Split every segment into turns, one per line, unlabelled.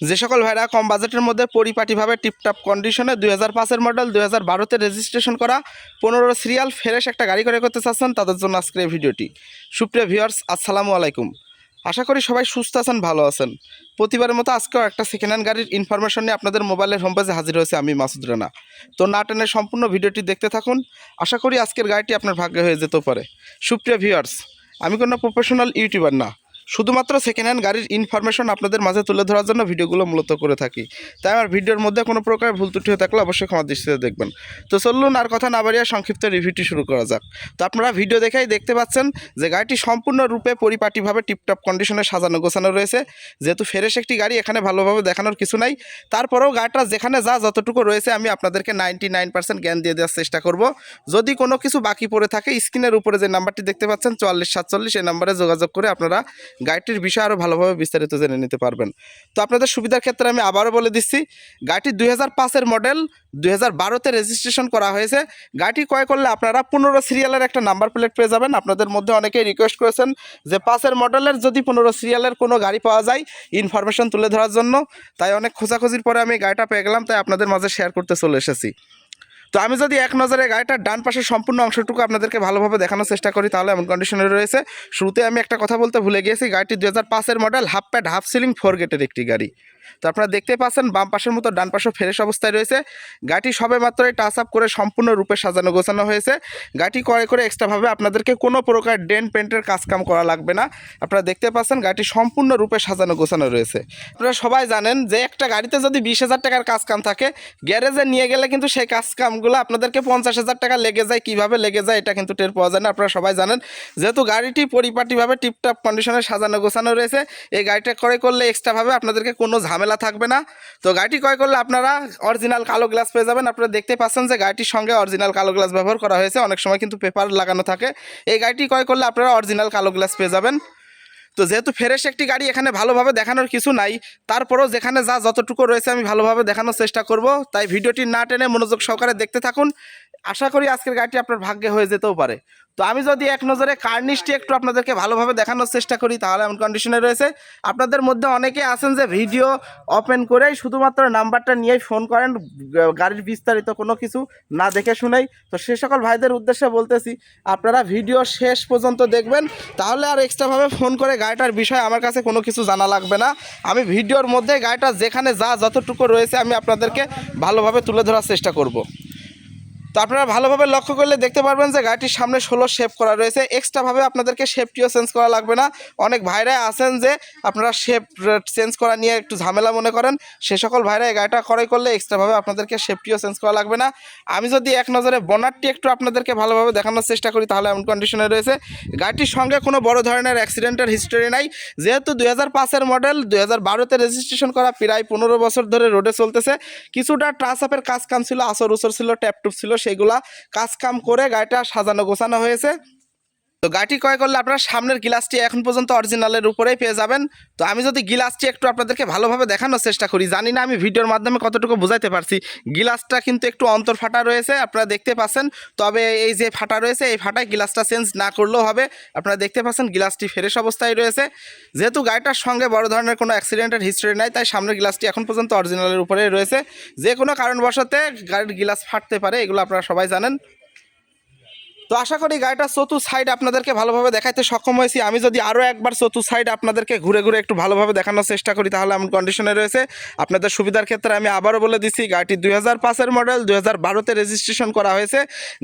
যে সকল ভাইরা কম বাজেটের মধ্যে পরিপাটিভাবে টিপটাপ কন্ডিশনে দুই হাজার পাঁচের মডেল দুই হাজার বারোতে রেজিস্ট্রেশন করা পনেরো সিরিয়াল ফ্রেশ একটা গাড়ি করে করতে চাচ্ছেন, তাদের জন্য আজকের এই ভিডিওটি। সুপ্রিয় ভিউয়ার্স আসসালামু আলাইকুম। আশা করি সবাই সুস্থ আছেন, ভালো আছেন। প্রতিবারের মতো আজকেও একটা সেকেন্ড হ্যান্ড গাড়ির ইনফরমেশন নিয়ে আপনাদের মোবাইলের হোম পেজে হাজির হয়েছে আমি, মাসুদ রানা। তো না টেনে সম্পূর্ণ ভিডিওটি দেখতে থাকুন। আশা করি আজকের গাড়িটি আপনার ভাগ্যে হয়ে যেতেও পারে। সুপ্রিয় ভিউয়ার্স আমি কোনো প্রফেশনাল ইউটিউবার না। শুধুমাত্র সেকেন্ড হ্যান্ড গাড়ির ইনফরমেশন আপনাদের মাঝে তুলে ধরার জন্য ভিডিওগুলো মূলত করে থাকি। তাই আমার ভিডিওর মধ্যে কোনো প্রকার ভুল ত্রুটি হয়ে থাকলে অবশ্যই ক্ষমা দৃষ্টিতে দেখবেন। তো চলুন আর কথা না বাড়িয়ে সংক্ষিপ্ত রিভিউটি শুরু করা যাক। তো আপনারা ভিডিও দেখেই দেখতে পাচ্ছেন যে গাড়িটি সম্পূর্ণরূপে পরিপাটিভাবে টিপটপ কন্ডিশনে সাজানো গোছানো রয়েছে। যেহেতু ফেরেশ একটি গাড়ি, এখানে ভালোভাবে দেখানোর কিছু নাই। তারপরেও গাড়িটা যেখানে যা যতটুকু রয়েছে আমি আপনাদেরকে নাইনটি নাইন পার্সেন্ট জ্ঞান দিয়ে দেওয়ার চেষ্টা করব। যদি কোনো কিছু বাকি পড়ে থাকে স্ক্রিনের উপরে যে নাম্বারটি দেখতে পাচ্ছেন, চুয়াল্লিশ সাতচল্লিশ, এই নাম্বারে যোগাযোগ করে আপনারা গাড়িটির বিষয়ে আরও ভালোভাবে বিস্তারিত জেনে নিতে পারবেন। তো আপনাদের সুবিধার ক্ষেত্রে আমি আবারও বলে দিচ্ছি, গাড়িটি দুই হাজার পাঁচের মডেল দুই হাজার বারোতে রেজিস্ট্রেশন করা হয়েছে। গাড়িটি ক্রয় করলে আপনারা পনেরো সিরিয়ালের একটা নাম্বার প্লেট পেয়ে যাবেন। আপনাদের মধ্যে অনেকেই রিকোয়েস্ট করেছেন যে পাঁচের মডেলের যদি পনেরো সিরিয়ালের কোনো গাড়ি পাওয়া যায় ইনফরমেশন তুলে ধরার জন্য। তাই অনেক খোঁজাখুঁজির পরে আমি গাড়িটা পেয়ে গেলাম, তাই আপনাদের মাঝে শেয়ার করতে চলে এসেছি। তো আমি যদি এক নজরে গাড়িটার ডান পাশের সম্পূর্ণ অংশটুকু আপনাদেরকে ভালোভাবে দেখানোর চেষ্টা করি, তাহলে এমন কন্ডিশনে রয়েছে। শুরুতে আমি একটা কথা বলতে ভুলে গিয়েছি, গাড়িটি দু হাজার পাঁচের model half pad half ceiling four গেটের একটি গাড়ি। তো আপনারা দেখতে পাচ্ছেন, বাম পাশের মতো ডান পাশে ফ্রেশ অবস্থায় রয়েছে। গাড়িটি সবে মাত্রই টাচ আপ করে সম্পূর্ণ রূপে সাজানো গোছানো হয়েছে। গাড়িটি ক্রয় করে এক্সট্রাভাবে আপনাদেরকে কোনো প্রকার ডেন পেন্টের কাজকাম করা লাগবে না। আপনারা দেখতে পাচ্ছেন, গাড়িটি সম্পূর্ণ রূপে সাজানো গোছানো রয়েছে। আপনারা সবাই জানেন যে একটা গাড়িতে যদি বিশ হাজার টাকার কাজকাম থাকে, গ্যারেজে নিয়ে গেলে কিন্তু সেই কাজকামগুলো আপনাদেরকে পঞ্চাশ হাজার টাকা লেগে যায়, কীভাবে লেগে যায় এটা কিন্তু টের পাওয়া যায় না। আপনারা সবাই জানেন, যেহেতু গাড়িটি পরিপাটিভাবে টিপটপ কন্ডিশনে সাজানো গোছানো রয়েছে, এই গাড়িটা ক্রয় করলে এক্সট্রাভাবে আপনাদেরকে কোনো থাকবে না। তো গাড়িটি ক্রয় করলে আপনারা অরিজিনাল কালো গ্লাস পেয়ে যাবেন। আপনারা দেখতে পাচ্ছেন যে গাড়িটির সঙ্গে অরিজিনাল কালো গ্লাস ব্যবহার করা হয়েছে। অনেক সময় কিন্তু পেপার লাগানো থাকে। এই গাড়িটি ক্রয় করলে আপনারা অরিজিনাল কালো গ্লাস পেয়ে যাবেন। তো যেহেতু ফ্রেশ একটি গাড়ি, এখানে ভালোভাবে দেখানোর কিছু নাই। তারপরেও যেখানে যা যতটুকু রয়েছে আমি ভালোভাবে দেখানোর চেষ্টা করব। তাই ভিডিওটি না টেনে মনোযোগ সহকারে দেখতে থাকুন। আশা করি আজকের গাড়িটি আপনার ভাগ্যে হয়ে যেতেও পারে। তো আমি যদি এক নজরে কার্নিশটি একটু আপনাদেরকে ভালোভাবে দেখানোর চেষ্টা করি, তাহলে এমন কন্ডিশনে রয়েছে। আপনাদের মধ্যে অনেকে আছেন যে ভিডিও ওপেন করেই শুধুমাত্র নাম্বারটা নিয়েই ফোন করেন, গাড়ির বিস্তারিত কোনো কিছু না দেখে শুনেই। তো সে সকল ভাইদের উদ্দেশ্যে বলতেছি, আপনারা ভিডিও শেষ পর্যন্ত দেখবেন, তাহলে আর এক্সট্রাভাবে ফোন করে গাড়িটার বিষয়ে আমার কাছে কোনো কিছু জানা লাগবে না। আমি ভিডিওর মধ্যে গাড়িটা যেখানে যা যতটুকু রয়েছে আমি আপনাদেরকে ভালোভাবে তুলে ধরার চেষ্টা করব। তো আপনারা ভালোভাবে লক্ষ্য করলে দেখতে পারবেন যে গাড়িটির সামনে ষোলো শেপ করা রয়েছে। এক্সট্রাভাবে আপনাদেরকে শেপটিও চেঞ্জ করা লাগবে না। অনেক ভাইরা আছেন যে আপনারা শেপ চেঞ্জ করা নিয়ে একটু ঝামেলা মনে করেন। সে সকল ভাইরা এই গাড়িটা ক্রয় করলে এক্সট্রাভাবে আপনাদেরকে শেপটিও চেঞ্জ করা লাগবে না। আমি যদি এক নজরে বনারটি একটু আপনাদেরকে ভালোভাবে দেখানোর চেষ্টা করি, তাহলে এমন কন্ডিশনে রয়েছে। গাড়িটির সঙ্গে কোনো বড় ধরনের অ্যাক্সিডেন্টের হিস্টোরি নাই। যেহেতু দুই হাজার পাঁচের মডেল দুই হাজার বারোতে রেজিস্ট্রেশন করা প্রায় পনেরো বছর ধরে রোডে চলতেছে। কিছুটা ট্রাস আপের কাজ কাম ছিল আসর উসর ছিল ট্যাপটুপ ছিল সেগুলা কাজ কাম করে গাড়িটা সাজানো গোছানো হয়েছে। তো গাড়িটি ক্রয় করলে আপনারা সামনের গ্লাসটি এখন পর্যন্ত অরিজিনালের উপরেই পেয়ে যাবেন। তো আমি যদি গ্লাসটি একটু আপনাদেরকে ভালোভাবে দেখানোর চেষ্টা করি, জানি না আমি ভিডিওর মাধ্যমে কতটুকু বোঝাইতে পারছি। গ্লাসটা কিন্তু একটু অন্তর ফাটা রয়েছে, আপনারা দেখতে পাচ্ছেন। তবে এই যে ফাটা রয়েছে, এই ফাটায় গ্লাসটা চেঞ্জ না করলেও হবে। আপনারা দেখতে পাচ্ছেন গ্লাসটি ফ্রেশ অবস্থায় রয়েছে। যেহেতু গাড়িটার সঙ্গে বড় ধরনের কোনো অ্যাক্সিডেন্টের হিস্ট্রি নাই, তাই সামনের গ্লাসটি এখন পর্যন্ত অরিজিনালের উপরেই রয়েছে। যে কোনো কারণবশতে গাড়ির গ্লাস ফাটতে পারে, এগুলো আপনারা সবাই জানেন। তো আশা করি গাড়িটার চতুর সাইড আপনাদেরকে ভালোভাবে দেখাইতে সক্ষম হয়েছি। আমি যদি আরও একবার চতুর সাইড আপনাদেরকে ঘুরে ঘুরে একটু ভালোভাবে দেখানোর চেষ্টা করি, তাহলে এমন কন্ডিশনে রয়েছে। আপনাদের সুবিধার ক্ষেত্রে আমি আবারও বলে দিচ্ছি, গাড়িটি দুই হাজার পাঁচের মডেল দুই হাজার বারোতে রেজিস্ট্রেশন করা হয়েছে।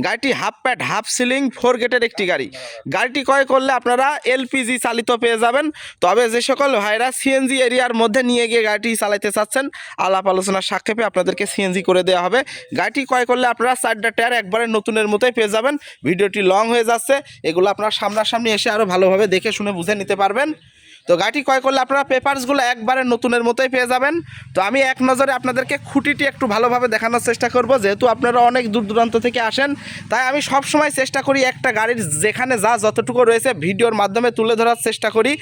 গাড়িটি half pad half ceiling four গেটের একটি গাড়ি। গাড়িটি ক্রয় করলে আপনারা এলপিজি চালিত পেয়ে যাবেন। তবে যে সকল ভাইরা সিএনজি এরিয়ার মধ্যে নিয়ে গিয়ে গাড়িটি চালাইতে চাচ্ছেন, আলাপ আলোচনার সাক্ষেপে আপনাদেরকে সিএনজি করে দেওয়া হবে। গাড়িটি ক্রয় করলে আপনারা চারটা টায়ার একবারে নতুনের মতোই পেয়ে যাবেন। ভিডিওটি লং হয়ে যাচ্ছে, এগুলো আপনার সামনাসামনি এসে আরও ভালোভাবে দেখে শুনে বুঝে নিতে পারবেন। তো গাড়িটি ক্রয় করলে আপনারা পেপারসগুলো একবারে নতুনের মতোই পেয়ে যাবেন। তো আমি এক নজরে আপনাদেরকে খুঁটিটি একটু ভালোভাবে দেখানোর চেষ্টা করব, যেহেতু আপনারা অনেক দূর দূরান্ত থেকে আসেন। তাই আমি সব সময় চেষ্টা করি একটা গাড়ির যেখানে যা যতটুকু রয়েছে ভিডিওর মাধ্যমে তুলে ধরার চেষ্টা করি,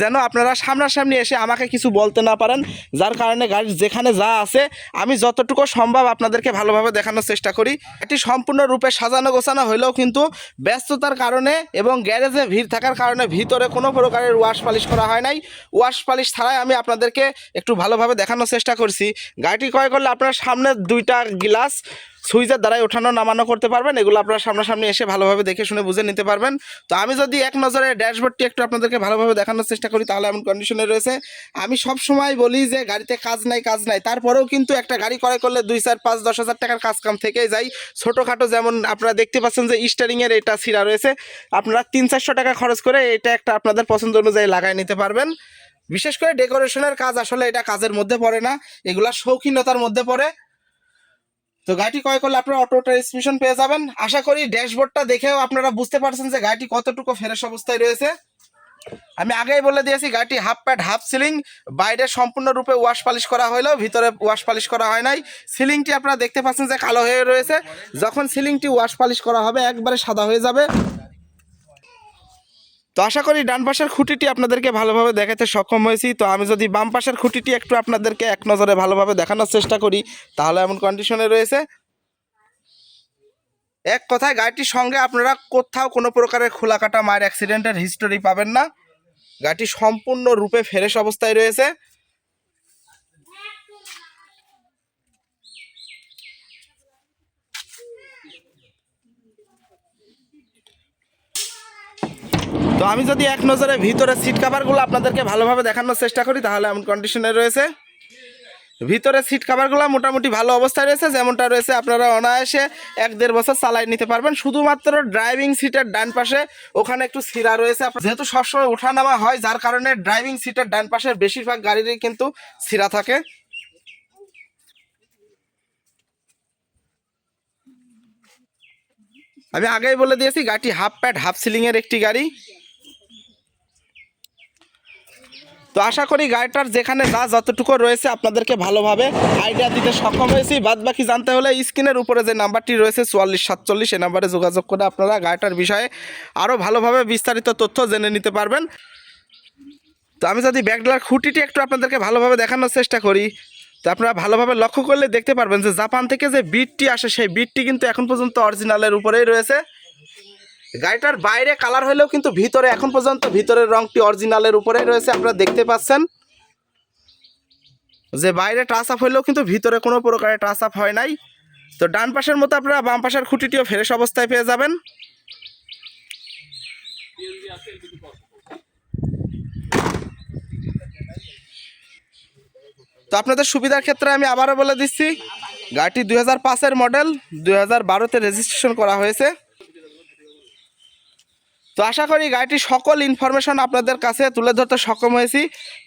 যেন আপনারা সামনাসামনি এসে আমাকে কিছু বলতে না পারেন। যার কারণে গাড়ির যেখানে যা আছে, আমি যতটুকু সম্ভব আপনাদেরকে ভালোভাবে দেখানোর চেষ্টা করি। এটি সম্পূর্ণরূপে সাজানো গোছানো হলেও কিন্তু ব্যস্ততার কারণে এবং গ্যারেজে ভিড় থাকার কারণে ভিতরে কোনো প্রকারের ওয়াশ পালিশ করা হয় হয় নাই ওয়াশ পালিশ ছাড়াই আমি আপনাদেরকে একটু ভালোভাবে দেখানোর চেষ্টা করছি। গাড়িটি ক্রয় করলে আপনার সামনে দুইটা গ্লাস সুইচের দ্বারাই ওঠানো নামানো করতে পারবেন, এগুলো আপনারা সামনাসামনি এসে ভালোভাবে দেখে শুনে বুঝে নিতে পারবেন। তো আমি যদি এক নজরে ড্যাশবোর্ডটি একটু আপনাদেরকে ভালোভাবে দেখানোর চেষ্টা করি, তাহলে এমন কন্ডিশনে রয়েছে। আমি সব সময় বলি যে গাড়িতে কাজ নাই কাজ নাই। তারপরেও কিন্তু একটা গাড়ি ক্রয় করলে দুই চার, পাঁচ, দশ হাজার টাকার কাজ কাম থেকেই যাই ছোটোখাটো যেমন আপনারা দেখতে পাচ্ছেন যে স্টারিংয়ের এটা সিরা রয়েছে। আপনারা তিন চারশো টাকা খরচ করে এটা একটা আপনাদের পছন্দ অনুযায়ী লাগাই নিতে পারবেন। বিশেষ করে ডেকোরেশনের কাজ আসলে এটা কাজের মধ্যে পড়ে না, এগুলা শৌখিনতার মধ্যে পড়ে। তো গাড়িটি ক্রয় করলে আপনারা অটো ট্রান্সমিশন পেয়ে যাবেন। আশা করি ড্যাশবোর্ডটা দেখেও আপনারা বুঝতে পারছেন যে গাড়িটি কতটুকু ফ্রেশ অবস্থায় রয়েছে। আমি আগেই বলে দিয়েছি, গাড়িটি হাফ প্যাড হাফ সিলিং বাইরে সম্পূর্ণরূপে ওয়াশ পালিশ করা হলেও ভিতরে ওয়াশ পালিশ করা হয় নাই। সিলিংটি আপনারা দেখতে পাচ্ছেন যে কালো হয়ে রয়েছে। যখন সিলিংটি ওয়াশ পালিশ করা হবে, একবারে সাদা হয়ে যাবে। তো আশা করি ডান পাশের খুঁটিটি আপনাদেরকে ভালোভাবে দেখাতে সক্ষম হয়েছি। তো আমি যদি বাম পাশের খুঁটিটি একটু আপনাদেরকে এক নজরে ভালোভাবে দেখানোর চেষ্টা করি, তাহলে এমন কন্ডিশনে রয়েছে। এক কথায় গাড়িটির সঙ্গে আপনারা কোথাও কোনো প্রকারের খোলা কাটা মায়ের অ্যাক্সিডেন্টের হিস্টোরি পাবেন না। গাড়িটি সম্পূর্ণ রূপে ফ্রেশ অবস্থায় রয়েছে। তো আমি যদি এক নজরে ভিতরে সিট কাভারগুলো আপনাদেরকে ভালোভাবে দেখানোর চেষ্টা করি, তাহলে এমন কন্ডিশনে রয়েছে। ভিতরে সিট কাভারগুলো মোটামুটি ভালো অবস্থায় রয়েছে, যেমনটা রয়েছে আপনারা অনায়াসে এক দেড় বছর চালাই নিতে পারবেন। শুধুমাত্র ড্রাইভিং সিটের ডান পাশে, ওখানে একটু সিরা রয়েছে। যেহেতু সবসময় ওঠানামা হয়, যার কারণে ড্রাইভিং সিটের ডান পাশের বেশিরভাগ গাড়িরই কিন্তু সিরা থাকে। আমি আগেই বলে দিয়েছি, গাড়িটি হাফ প্যাড হাফ সিলিংয়ের একটি গাড়ি। তো আশা করি গাড়িটার যেখানে যা যতটুকু রয়েছে আপনাদেরকে ভালোভাবে আইডিয়া দিতে সক্ষম হয়েছি। বাদ বাকি জানতে হলে স্ক্রিনের উপরে যে নাম্বারটি রয়েছে চুয়াল্লিশ সাতচল্লিশ, এই নাম্বারে যোগাযোগ করে আপনারা গাড়িটার বিষয়ে আরও ভালোভাবে বিস্তারিত তথ্য জেনে নিতে পারবেন। তো আমি যদি ব্যাগডালার খুঁটিটি একটু আপনাদেরকে ভালোভাবে দেখানোর চেষ্টা করি। তো আপনারা ভালোভাবে লক্ষ্য করলে দেখতে পারবেন যে জাপান থেকে যে বিটটি আসে, সেই বিটটি কিন্তু এখন পর্যন্ত অরিজিনালের উপরেই রয়েছে। গাড়িটার বাইরে কালার হলেও কিন্তু ভিতরে এখন পর্যন্ত ভিতরের রংটি অরিজিনালের উপরে রয়েছে, আপনারা দেখতে পাচ্ছেন। যে বাইরে টাচ আপ হলেও কিন্তু ভিতরে কোনো প্রকারের টাচ আপ হয় নাই। তো ডান পাশের মতো আপনারা বাম পাশের খুঁটিটিও ফ্রেশ অবস্থায় পেয়ে যাবেন। তো আপনাদের সুবিধার ক্ষেত্রে আমি আবারও বলে দিচ্ছি, গাড়িটি দুই হাজার পাঁচের মডেল দুই হাজার বারোতে রেজিস্ট্রেশন করা হয়েছে। তো আশা করি গাড়িটির সকল ইনফরমেশন আপনাদের কাছে তুলে ধরতে সক্ষম হয়েছি।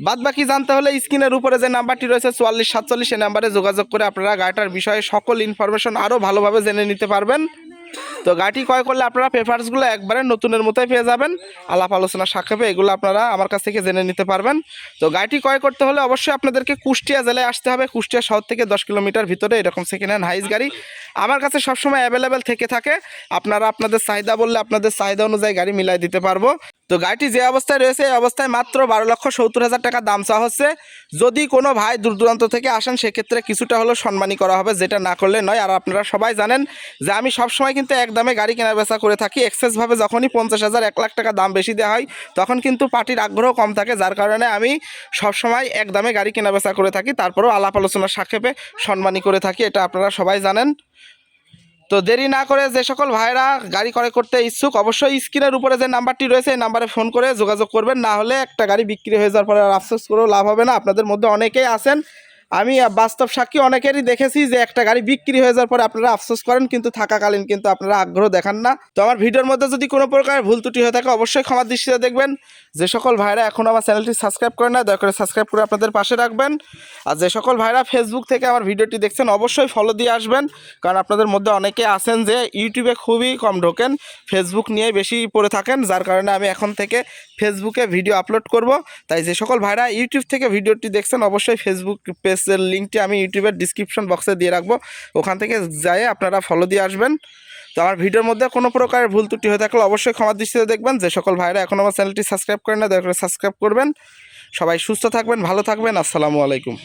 বাদ বাকি জানতে হলে স্ক্রিনের উপরে যে নাম্বারটি রয়েছে চুয়াল্লিশ সাতচল্লিশ এই নাম্বারে যোগাযোগ করে আপনারা গাড়িটার বিষয়ে সকল ইনফরমেশন আরও ভালোভাবে জেনে নিতে পারবেন। তো গাড়িটি ক্রয় করলে আপনারা পেপার্সগুলো একবারে নতুনের মতোই পেয়ে যাবেন। আলাপ আলোচনা সাক্ষেপে এগুলো আপনারা আমার কাছ থেকে জেনে নিতে পারবেন। তো গাড়িটি ক্রয় করতে হলে অবশ্যই আপনাদেরকে কুষ্টিয়া জেলায় আসতে হবে। কুষ্টিয়া শহর থেকে দশ কিলোমিটার ভিতরে এরকম সেকেন্ড হ্যান্ড হাইস গাড়ি আমার কাছে সবসময় অ্যাভেলেবেল থেকে থাকে। আপনারা আপনাদের চাহিদা বললে আপনাদের চাহিদা অনুযায়ী গাড়ি মিলাই দিতে পারব। তো গাড়িটি যে অবস্থায় রয়েছে, এই অবস্থায় মাত্র বারো লক্ষ সত্তর হাজার টাকা দাম চাওয়া হচ্ছে। যদি কোনো ভাই দূর দূরান্ত থেকে আসেন, সেক্ষেত্রে কিছুটা হলেও সম্মানী করা হবে, যেটা না করলে নয়। আর আপনারা সবাই জানেন যে আমি সবসময় কিন্তু এক দামে গাড়ি কেনা বেচা করে থাকি। এক্সেসভাবে যখনই পঞ্চাশ হাজার, এক লাখ টাকা দাম বেশি দেওয়া হয়, তখন কিন্তু পার্টির আগ্রহ কম থাকে, যার কারণে আমি সবসময় এক দামে গাড়ি কেনা বেচা করে থাকি। তারপরেও আলাপ আলোচনার সাক্ষেপে সম্মানী করে থাকি, এটা আপনারা সবাই জানেন। তো দেরি না করে যে সকল ভাইরা গাড়ি ক্রয় করতে ইচ্ছুক, অবশ্যই স্ক্রিনের উপরে যে নাম্বারটি রয়েছে, এই নাম্বারে ফোন করে যোগাযোগ করবেন। না হলে একটা গাড়ি বিক্রি হয়ে যাওয়ার পরে আর আফসোস করেও লাভ হবে না। আপনাদের মধ্যে অনেকেই আছেন আমি বাস্তব সাক্ষী অনেকেরই দেখেছি যে একটা গাড়ি বিক্রি হয়ে যাওয়ার পরে আপনারা আফসোস করেন, কিন্তু থাকাকালীন কিন্তু আপনারা আগ্রহ দেখান না। তো আমার ভিডিওর মধ্যে যদি কোনো প্রকার ভুল ত্রুটি হয়ে থাকে, অবশ্যই ক্ষমার দৃষ্টিতে দেখবেন। যে সকল ভাইরা এখন আমার চ্যানেলটি সাবস্ক্রাইব করেন না দয়া করে সাবস্ক্রাইব করে আপনাদের পাশে রাখবেন। আর যে সকল ভাইরা ফেসবুক থেকে আমার ভিডিওটি দেখছেন, অবশ্যই ফলো দিয়ে আসবেন। কারণ আপনাদের মধ্যে অনেকে আছেন যে ইউটিউবে খুবই কম ঢোকেন ফেসবুক নিয়ে বেশি পড়ে থাকেন, যার কারণে আমি এখন থেকে ফেসবুকে ভিডিও আপলোড করব। তাই যে সকল ভাইরা ইউটিউব থেকে ভিডিওটি দেখছেন, অবশ্যই ফেসবুক পেজের লিঙ্কটি আমি ইউটিউবের ডিসক্রিপশন বক্সে দিয়ে রাখব। ওখান থেকে যাই আপনারা ফলো দিয়ে আসবেন। তো আমার ভিডিওর মধ্যে কোনো প্রকারের ভুল ত্রুটি হয়ে থাকলে অবশ্যই ক্ষমার দৃষ্টিতে দেখবেন। যে সকল ভাইরা এখন আমার চ্যানেলটি সাবস্ক্রাইব করেন না, দয়া করে সাবস্ক্রাইব করবেন। সবাই সুস্থ থাকবেন, ভালো থাকবেন। আসসালামু আলাইকুম।